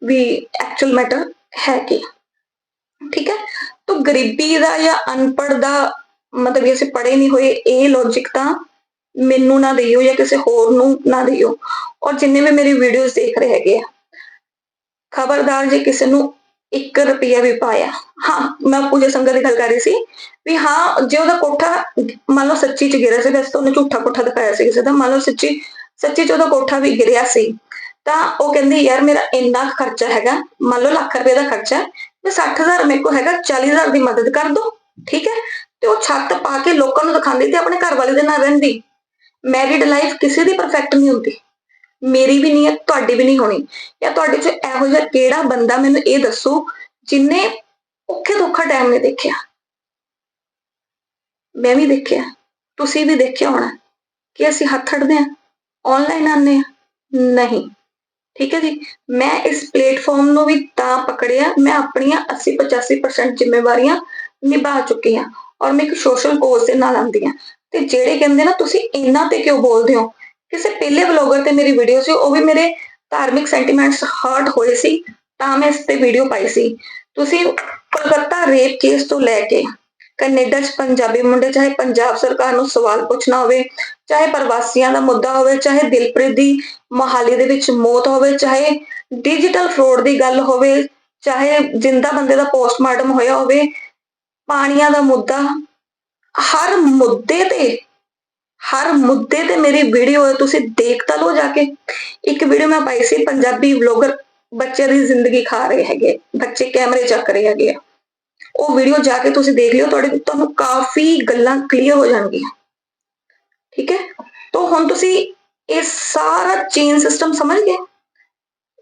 ਵੀ ਐਕਚੁਅਲ ਮੈਟਰ ਹੈ ਕੀ। ਠੀਕ ਹੈ, ਤਾਂ ਗਰੀਬੀ ਦਾ ਜਾਂ ਅਨਪੜ੍ਹ ਦਾ ਮਤਲਬ ਵੀ ਅਸੀਂ ਪੜ੍ਹੇ ਨਹੀਂ ਹੋਏ, ਇਹ ਲੌਜੀਕ ਤਾਂ ਮੈਨੂੰ ਨਾ ਦਿਓ ਜਾਂ ਕਿਸੇ ਹੋਰ ਨੂੰ ਨਾ ਦਿਓ। ਔਰ ਜਿੰਨੇ ਵੀ ਮੇਰੀ ਵੀਡੀਓਜ਼ ਦੇਖ ਰਹੇ ਹੈਗੇ ਆ, ਖਬਰਦਾਰ ਜੇ ਕਿਸੇ ਨੂੰ 1 ਰੁਪਿਆ ਵੀ ਪਾਇਆ, ਹਾਂ, ਮੈਂ ਪੂਜਾ ਸੰਗਤ ਦੀ ਗੱਲ ਕਰ ਰਹੀ ਸੀ ਵੀ ਹਾਂ, ਜੇ ਉਹਦਾ ਕੋਠਾ ਮੰਨ ਲਓ ਸੱਚੀ ਚ ਗਿਰਿਆ ਸੀ, ਵੈਸੇ ਤਾਂ ਉਹਨੇ ਝੂਠਾ ਕੋਠਾ ਦਿਖਾਇਆ ਸੀ ਕਿਸੇ ਦਾ, ਮੰਨ ਲਓ ਸੱਚੀ ਸੱਚੀ ਚ ਉਹਦਾ ਕੋਠਾ ਵੀ ਗਿਰਿਆ ਸੀ, ਤਾਂ ਉਹ ਕਹਿੰਦੀ, ਯਾਰ ਮੇਰਾ ਇੰਨਾ ਖਰਚਾ ਹੈਗਾ, ਮੰਨ ਲਓ ਲੱਖ ਰੁਪਏ ਦਾ ਖਰਚਾ ਹੈ ਤੇ 60000 ਮੇਰੇ ਕੋਲ ਹੈਗਾ 40000 ਦੀ ਮਦਦ ਕਰ ਦੋ, ਠੀਕ ਹੈ? ਤੇ ਉਹ ਛੱਤ ਪਾ ਕੇ ਲੋਕਾਂ ਨੂੰ ਦਿਖਾਉਂਦੀ ਤੇ ਆਪਣੇ ਘਰ ਵਾਲੇ ਦੇ ਨਾਲ ਰਹਿੰਦੀ। ਮੈਰਿਡ ਲਾਈਫ ਕਿਸੇ ਦੀ ਪਰਫੈਕਟ ਨਹੀਂ ਹੁੰਦੀ। ਮੇਰੀ ਵੀ ਨਹੀਂ ਹੈ, ਤੁਹਾਡੀ ਵੀ ਨਹੀਂ ਹੋਣੀ। ਜਾਂ ਤੁਹਾਡੇ ਚ ਇਹੋ ਜਿਹਾ ਕਿਹੜਾ ਬੰਦਾ ਮੈਨੂੰ ਇਹ ਦੱਸੋ ਜਿਨੇ ਔਖੇ ਦੁੱਖਾ ਟਾਈਮ ਨੇ ਦੇਖਿਆ। ਮੈਂ ਵੀ ਦੇਖਿਆ। ਤੁਸੀਂ ਵੀ ਦੇਖਿਆ ਹੋਣਾ ਕਿ ਅਸੀਂ ਹੱਥ ਅੜਦੇ ਆ ਆਨਲਾਈਨ ਆਨੇ ਆ ਨਹੀਂ। ਠੀਕ ਹੈ ਜੀ? ਮੈਂ ਇਸ ਪਲੇਟਫਾਰਮ ਨੂੰ ਵੀ ਤਾਂ ਪਕੜਿਆ, ਮੈਂ ਆਪਣੀਆਂ 80 85% ਜ਼ਿੰਮੇਵਾਰੀਆਂ ਨਿਭਾ ਚੁੱਕੀ ਹਾਂ। ਔਰ ਮੈਂ ਇੱਕ ਸੋਸ਼ਲ ਕੋਜ਼ ਦੇ ਨਾਲ ਆਂਦੀ ਹਾਂ। ਤੇ ਜਿਹੜੇ ਕਹਿੰਦੇ ਨਾ, ਤੁਸੀਂ ਇਹਨਾਂ ਤੇ ਕਿਉਂ ਬੋਲਦੇ ਹੋ? ਕਿਸੇ ਪਹਿਲੇ ਵਲੌਗਰ ਤੇ ਮੇਰੀ ਵੀਡੀਓ ਸੀ, ਉਹ ਵੀ ਮੇਰੇ ਧਾਰਮਿਕ ਸੈਂਟੀਮੈਂਟਸ ਹਰਟ ਹੋਏ ਸੀ, ਤਾਂ ਮੈਂ ਇਸ ਤੇ ਵੀਡੀਓ ਪਾਈ ਸੀ। ਤੁਸੀਂ ਕਲਕੱਤਾ ਰੇਪ ਕੇਸ ਤੋਂ ਲੈ ਕੇ ਕੈਨੇਡਾ 'ਚ ਪੰਜਾਬੀ ਮੁੰਡੇ, ਚਾਹੇ ਪੰਜਾਬ ਸਰਕਾਰ ਨੂੰ ਸਵਾਲ ਪੁੱਛਣਾ ਹੋਵੇ, ਚਾਹੇ ਪ੍ਰਵਾਸੀਆਂ ਦਾ ਮੁੱਦਾ ਹੋਵੇ, ਚਾਹੇ ਦਿਲਪ੍ਰੀਤ ਦੀ ਮੋਹਾਲੀ ਦੇ ਵਿੱਚ ਮੌਤ ਹੋਵੇ, ਚਾਹੇ ਡਿਜੀਟਲ ਫਰੋਡ ਦੀ ਗੱਲ ਹੋਵੇ, ਚਾਹੇ ਜਿੰਦਾ ਬੰਦੇ ਦਾ ਪੋਸਟਮਾਰਟਮ ਹੋਇਆ ਹੋਵੇ ਪਾਣੀਆਂ ਦਾ ਮੁੱਦਾ। ਹਰ ਮੁੱਦੇ ਤੇ, ਹਰ ਮੁੱਦੇ ਤੇ ਮੇਰੀ ਵੀਡੀਓ ਹੈ, ਤੁਸੀਂ ਦੇਖ ਤਾਂ ਲਓ ਜਾ ਕੇ। ਇੱਕ ਵੀਡੀਓ ਮੈਂ ਪਾਈ ਸੀ, ਪੰਜਾਬੀ ਵਲੌਗਰ ਬੱਚੇ ਦੀ ਜ਼ਿੰਦਗੀ ਖਾ ਰਹੇ ਹੈਗੇ ਬੱਚੇ ਕੈਮਰੇ ਚੱਕ ਰਹੇ ਹੈਗੇ ਆ। ਉਹ ਵੀਡੀਓ ਜਾ ਕੇ ਤੁਸੀਂ ਦੇਖ ਲਿਓ, ਤੁਹਾਡੇ, ਤੁਹਾਨੂੰ ਕਾਫੀ ਗੱਲਾਂ ਕਲੀਅਰ ਹੋ ਜਾਣਗੀਆਂ। ਠੀਕ ਹੈ? ਤਾਂ ਹੁਣ ਤੁਸੀਂ ਇਹ ਸਾਰਾ ਚੇਨ ਸਿਸਟਮ ਸਮਝ ਗਏ?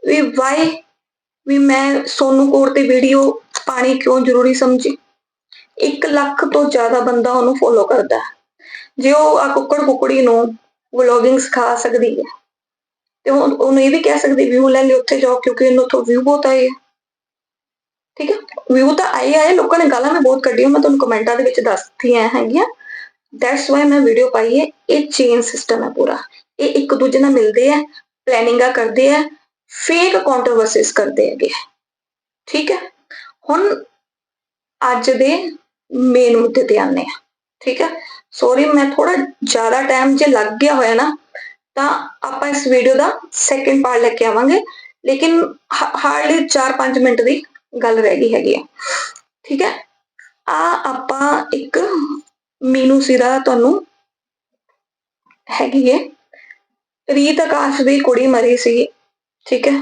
ਵੀ ਵਾਈ ਵੀ ਮੈਂ ਸੋਨੂ ਕੋਰ ਤੇ ਵੀਡੀਓ ਪਾਣੀ ਕਿਉਂ ਜ਼ਰੂਰੀ ਸਮਝੀ? 1 ਲੱਖ ਤੋਂ ਜ਼ਿਆਦਾ ਬੰਦਾ ਉਹਨੂੰ ਫੋਲੋ ਕਰਦਾ ਜੇ ਉਹ ਆ ਕੁੱਕੜ ਕੁੱਕੜੀ ਨੂੰ ਵਲੋਗਿੰਗ ਸਿਖਾ ਸਕਦੀ ਹੈ, ਤੇ ਉਹਨੂੰ ਇਹ ਵੀ ਕਹਿ ਸਕਦੇ ਵਿਊ ਲੈ ਲਈ ਉੱਥੇ ਜਾਓ, ਕਿਉਂਕਿ ਇਹਨੂੰ ਤੋਂ ਵਿਊ ਬਹੁਤ ਆਏ ਹੈ ਠੀਕ ਹੈ? ਵਿਊ ਤਾਂ ਆਏ ਆਏ, ਲੋਕਾਂ ਨੇ ਗਾਲਾਂ ਮੈਂ ਬਹੁਤ ਕੱਢੀਆਂ, ਮੈਂ ਤੁਹਾਨੂੰ ਕਮੈਂਟਾਂ ਦੇ ਵਿੱਚ ਦੱਸਦੀਆਂ ਹੈਗੀਆਂ। ਦੈਟਸ ਵਾਈ ਮੈਂ ਵੀਡੀਓ ਪਾਈ ਹੈ, ਇਹ ਚੇਨ ਸਿਸਟਮ ਹੈ ਪੂਰਾ। ਇਹ ਇੱਕ ਦੂਜੇ ਨਾਲ ਮਿਲਦੇ ਆ ਪਲੈਨਿੰਗਾਂ ਕਰਦੇ ਆ ਫੇਕ ਕੰਟਰੋਵਰਸੀਜ਼ ਕਰਦੇ ਹੈਗੇ ਠੀਕ ਹੈ? ਹੁਣ ਅੱਜ ਦੇ ਮੇਨ ਮੁੱਦੇ ਤੇ ਆਨੇ ਆ ਠੀਕ ਹੈ? ਸੌਰੀ ਮੈਂ ਥੋੜਾ ਜ਼ਿਆਦਾ ਟਾਈਮ ਜੇ ਲੱਗ ਗਿਆ ਹੋਇਆ ਨਾ, ਤਾਂ ਆਪਾਂ ਇਸ ਵੀਡੀਓ ਦਾ ਸੈਕਿੰਡ ਪਾਰਟ ਲੈ ਕੇ ਆਵਾਂਗੇ, ਲੇਕਿਨ ਹਾਰਡਲੀ 4-5 ਮਿੰਟ ਦੀ ਗੱਲ ਰਹਿ ਗਈ ਹੈਗੀ ਆ, ਠੀਕ ਹੈ? ਆ ਆਪਾਂ ਇੱਕ ਮੀਨੂ ਸਿਰਾ ਤੁਹਾਨੂੰ ਹੈਗੀ ਹੈ ਰੀਤ ਆਕਾਸ਼ ਦੀ ਕੁੜੀ ਮਰੀ ਸੀ, ਠੀਕ ਹੈ?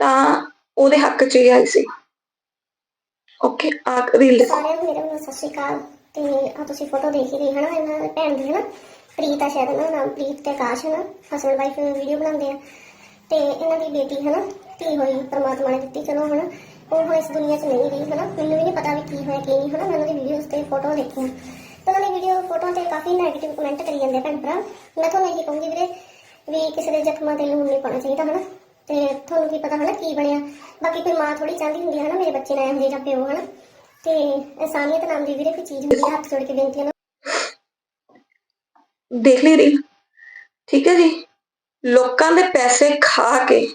ਤਾਂ ਉਹਦੇ ਹੱਕ 'ਚ ਹੀ ਆਈ ਸੀ। ਓਕੇ ਆ ਰੀਲ ਸਾਰਿਆਂ ਨੂੰ ਮੇਰੇ ਵੱਲੋਂ ਸਤਿ ਸ਼੍ਰੀ ਅਕਾਲ ਤੇ ਆ ਤੁਸੀਂ ਫੋਟੋ ਦੇਖ ਹੀ ਲਈ ਹਨਾ ਇਹਨਾਂ ਦੀ ਭੈਣ ਦੀ, ਹਨਾ? ਪ੍ਰੀਤ ਆ ਸ਼ਾਇਦ ਇਹਨਾਂ ਦਾ ਨਾਮ, ਪ੍ਰੀਤ ਤੇ ਆਕਾਸ਼, ਹਨਾ? ਹਸਬੰਡ ਵਾਈਫ ਵੀਡੀਓ ਬਣਾਉਂਦੇ ਆ। ਤੇ ਇਹਨਾਂ ਦੀ ਬੇਟੀ, ਹਨਾ? ਧੀ ਹੋਈ, ਪ੍ਰਮਾਤਮਾ ਨੇ ਦਿੱਤੀ, ਚਲੋ, ਹਨਾ? ਉਹ ਹੁਣ ਇਸ ਦੁਨੀਆ 'ਚ ਨਹੀਂ ਰਹੀ, ਹਨਾ? ਮੈਨੂੰ ਵੀ ਨਹੀਂ ਪਤਾ ਵੀ ਕੀ ਹੋਇਆ, ਕੀ ਨਹੀਂ, ਹਨਾ? ਮੈਂ ਉਹਨਾਂ ਦੀ ਵੀਡੀਓਜ਼ ਤੇ ਫੋਟੋ ਦੇਖੀਆਂ। ਤਾਂ ਉਹਨਾਂ ਦੀ ਵੀਡੀਓ ਫੋਟੋ ਤੇ ਕਾਫੀ ਨੈਗੇਟਿਵ ਕਮੈਂਟ ਕਰੀ ਜਾਂਦੇ ਭੈਣ ਭਰਾ। ਮੈਂ ਤੁਹਾਨੂੰ ਇਹੀ ਕਹੂੰਗੀ ਵੀਰੇ ਵੀ ਕਿਸੇ ਦੇ ਜ਼ਖਮਾਂ ਤੇ ਲੂਣ ਨਹੀਂ ਪਾਉਣਾ ਚਾਹੀਦਾ, ਹਨਾ? ਤੇ ਤੁਹਾਨੂੰ ਕੀ ਪਤਾ ਹਨਾ ਕੀ ਬਣਿਆ। ਬਾਕੀ ਕੋਈ ਮਾਂ ਥੋੜੀ ਚਾਹੁੰਦੀ ਹੁੰਦੀ ਹੈ ਹਨਾ, ਮੇਰੇ ਬੱਚੇ ਨਾਲ ਇਹੋ ਜਿਹਾ ਪਿਓ ਹਨਾ। ਤੇ ਇਨਸਾਨੀਅਤ ਨਾਮ ਦੀ ਵੀਰੇ ਕੋਈ ਚੀਜ਼ ਹੁੰਦੀ ਹੈ ਹੱਥ ਜੋੜ ਕੇ ਬੇਨਤੀ ਹੈ ਨਾ। ਦੇਖ ਲਈ ਰੀਲ ਠੀਕ ਹੈ ਜੀ। ਲੋਕਾਂ ਦੇ ਪੈਸੇ ਖਾ ਕੇ,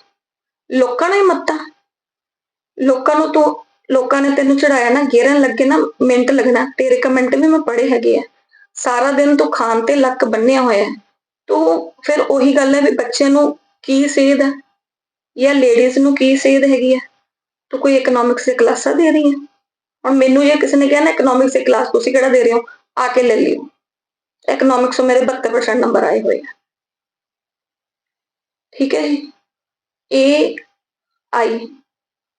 ਲੋਕਾਂ ਨੂੰ ਮੱਤਾ। ਲੋਕਾਂ ਨੂੰ ਤੂੰ, ਲੋਕਾਂ ਨੇ ਤੈਨੂੰ ਚੜਾਇਆ ਨਾ, ਗੇਰਨ ਲੱਗੇ ਨਾ, ਮਿੰਟ ਲੱਗਣਾ। ਤੇਰੇ ਕਮੈਂਟ ਵੀ ਮੈਂ ਪੜ੍ਹੇ ਹੈਗੇ ਆ। ਸਾਰਾ ਦਿਨ ਤੂੰ ਖਾਣ ਤੇ ਲੱਕ ਬੰਨਿਆ ਹੋਇਆ। ਤੂੰ ਫਿਰ ਉਹੀ ਗੱਲ ਹੈ ਵੀ ਬੱਚੇ ਨੂੰ ਕੀ ਸੇਧ ਹੈ? ਜਾਂ ਲੇਡੀਜ਼ ਨੂੰ ਕੀ ਸੇਧ ਹੈਗੀ ਹੈ ਤੂੰ ਕੋਈ ਇਕਨੋਮਿਕਸ ਦੀ ਕਲਾਸਾਂ ਦੇ ਰਹੀ ਹੈ ਹੁਣ ਮੈਨੂੰ ਜੇ ਕਿਸੇ ਨੇ ਕਿਹਾ ਨਾ ਇਕਨੋਮਿਕਸ ਦੀ ਕਲਾਸ ਤੁਸੀਂ ਕਿਹੜਾ ਦੇ ਰਹੇ ਹੋ ਆ ਕੇ ਲੈ ਲਿਓ। ਇਕਨੋਮਿਕਸ ਤੋਂ ਮੇਰੇ 72% ਨੰਬਰ ਆਏ ਹੋਏ ਆ। ਠੀਕ ਹੈ ਜੀ? ਇਹ ਆਈ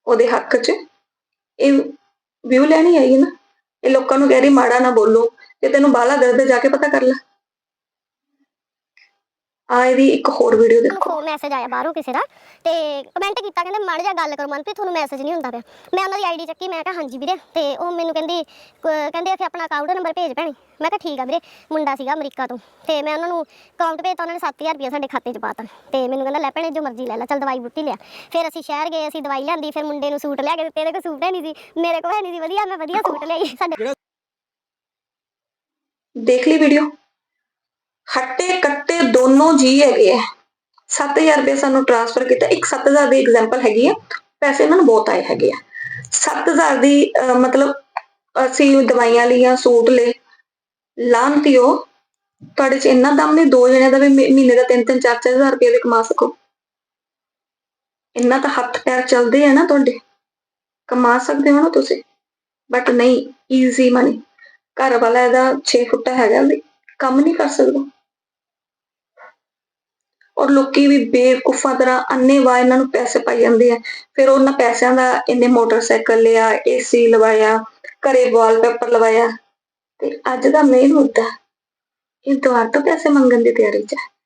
ਉਹਦੇ ਹੱਕ 'ਚ। ਇਹ ਵਿਊ ਲੈਣੀ ਆਈ ਹੈ ਨਾ। ਇਹ ਲੋਕਾਂ ਨੂੰ ਕਹਿ ਰਹੀ ਮਾੜਾ ਨਾ ਬੋਲੋ। ਜੇ ਤੈਨੂੰ ਬਾਲਾ ਦਰਦ ਹੈ, ਜਾ ਕੇ ਪਤਾ ਕਰ ਲੈ। ਆ ਇਹਦੀ ਇੱਕ ਹੋਰ ਵੀਡੀਓ ਦੇਖੋ। ਕੋ ਮੈਸੇਜ ਆਇਆ ਬਾਹਰੋਂ ਕਿਸੇ ਦਾ ਤੇ ਕਮੈਂਟ ਕੀਤਾ ਕਹਿੰਦੇ ਮਾੜਾ ਜਿਹਾ ਗੱਲ ਕਰੋ ਮਨਪ੍ਰੀਤ ਤੁਹਾਨੂੰ ਮੈਸੇਜ ਨਹੀਂ ਹੁੰਦਾ ਪਿਆ। ਮੈਂ ਉਹਨਾਂ ਦੀ ਆਈਡੀ ਚੱਕੀ ਮੈਂ ਕਿਹਾ ਹਾਂਜੀ ਵੀਰੇ ਤੇ ਉਹ ਮੈਨੂੰ ਕਹਿੰਦੀ ਕ- ਕਹਿੰਦੇ ਇੱਥੇ ਆਪਣਾ ਅਕਾਊਂਟ ਨੰਬਰ ਭੇਜ ਭੈਣੀ। ਮੈਂ ਕਿਹਾ ਠੀਕ ਆ ਵੀਰੇ ਮੁੰਡਾ ਸੀਗਾ ਅਮਰੀਕਾ ਤੋਂ। ਤੇ ਮੈਂ ਉਹਨਾਂ ਨੂੰ ਅਕਾਊਂਟ ਭੇਜਤਾ ਉਹਨਾਂ ਨੇ 7000 ਰੁਪਏ ਸਾਡੇ ਖਾਤੇ 'ਚ ਪਾਤਾ ਤੇ। ਮੈਨੂੰ ਕਹਿੰਦਾ ਲੈ ਭੈਣੇ ਜੋ ਮਰਜ਼ੀ ਲੈ ਲੈ ਚਲ ਦਵਾਈ ਬੁੱਟੀ ਲਿਆ। ਫਿਰ ਅਸੀਂ ਸ਼ਹਿਰ ਗਏ ਅਸੀਂ ਦਵਾਈ ਲਿਆਂਦੀ ਫਿਰ ਮੁੰਡੇ ਨੂੰ ਸੂਟ ਲਿਆ ਕੇ ਦਿੱਤੇ। ਇਹਦੇ ਕੋਲ ਸੂਟ ਹੈ ਨਹੀਂ ਸੀ ਮੇਰੇ ਕੋਲ ਹੈ ਨਹੀਂ ਸੀ ਵਧੀਆ ਮੈਂ ਵਧੀਆ ਸੂਟ ਲਿਆਈ। ਸਾਡੇ ਦੇਖ ਲਈ ਵੀਡੀਓ ਹੱਟੇ ਕੱਟੇ ਦੋਨੋਂ ਜੀ ਹੈਗੇ ਆ। 7000 ਰੁਪਏ ਸਾਨੂੰ ਟ੍ਰਾਂਸਫਰ ਕੀਤਾ। ਇੱਕ 7000 ਦੀ ਐਗਜ਼ਾਮਪਲ ਹੈਗੀ ਆ। ਪੈਸੇ ਇਹਨਾਂ ਨੂੰ ਬਹੁਤ ਆਏ ਹੈਗੇ ਆ। 7000 ਦੀ ਮਤਲਬ ਅਸੀਂ ਦਵਾਈਆਂ ਲਈਆਂ, ਸੂਟ ਲਏ। ਲਾਂਤਿਓ ਤੁਹਾਡੇ ਚ ਇੰਨਾ ਦਮ ਨਹੀਂ, ਦੋ ਜਣਿਆਂ ਦਾ ਵੀ ਮਹੀ- ਮਹੀਨੇ ਦਾ 3-3 4-4000 ਰੁਪਏ ਵੀ ਕਮਾ ਸਕੋ। ਇੰਨਾ ਤਾਂ ਹੱਥ ਪੈਰ ਚੱਲਦੇ ਆ ਨਾ ਤੁਹਾਡੇ। ਕਮਾ ਸਕਦੇ ਹੋ ਨਾ ਤੁਸੀਂ। ਬਟ ਨਹੀਂ ਈਜ਼ੀ ਮਨੀ ਘਰ ਵਾਲਾ ਇਹਦਾ 6 ਫੁੱਟ ਹੈਗਾ ਵੀ ਕੰਮ ਨਹੀਂ ਕਰ ਸਕਦਾ। ਔਰ ਲੋਕੀ ਵੀ ਬੇਵਕੂਫਾਂ ਤਰ੍ਹਾਂ ਅੰਨੇਵਾਹ ਇਹਨਾਂ ਨੂੰ ਪੈਸੇ ਪਾਈ ਜਾਂਦੇ ਆ। ਫਿਰ ਉਹਨਾਂ ਪੈਸਿਆਂ ਦਾ ਇਹਨੇ ਮੋਟਰਸਾਈਕਲ ਲਿਆ, ਏਸੀ ਲਵਾਇਆ, ਘਰੇ ਵਾਲਪੇਪਰ ਲਵਾਇਆ। ਤੇ ਅੱਜ ਦਾ ਮੇਨ ਮੁੱਦਾ, ਇਹ ਦੁਆਰ ਤੋਂ ਪੈਸੇ ਮੰਗਣ ਦੀ ਤਿਆਰੀ 'ਚ ਹੈ